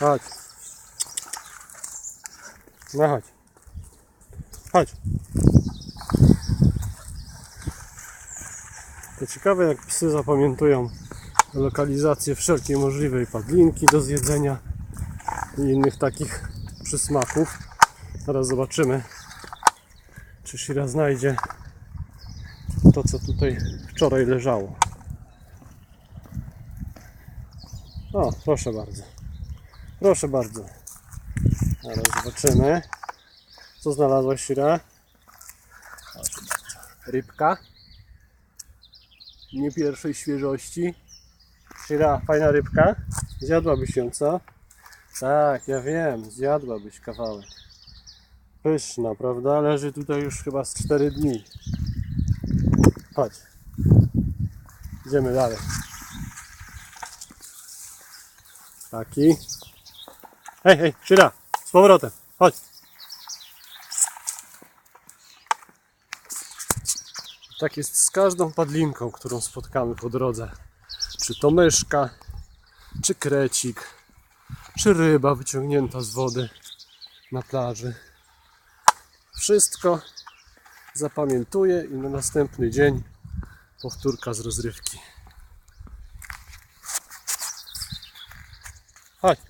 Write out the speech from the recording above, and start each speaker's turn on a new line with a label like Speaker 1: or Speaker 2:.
Speaker 1: Chodź. No chodź. Chodź. To ciekawe jak psy zapamiętują lokalizację wszelkiej możliwej padlinki do zjedzenia i innych takich przysmaków. Zaraz zobaczymy, czy Shira znajdzie to, co tutaj wczoraj leżało. O, proszę bardzo. Proszę bardzo. Zaraz zobaczymy. Co znalazłaś, bardzo. Rybka. Nie pierwszej świeżości. Shira, fajna rybka. Zjadłabyś ją, co? Tak, ja wiem, zjadłabyś kawałek. Pyszna, prawda? Leży tutaj już chyba z 4 dni. Chodź. Idziemy dalej. Taki. Hej, hej, Szyra, z powrotem. Chodź. Tak jest z każdą padlinką, którą spotkamy po drodze. Czy to myszka, czy krecik, czy ryba wyciągnięta z wody na plaży. Wszystko zapamiętuję i na następny dzień powtórka z rozrywki. Chodź.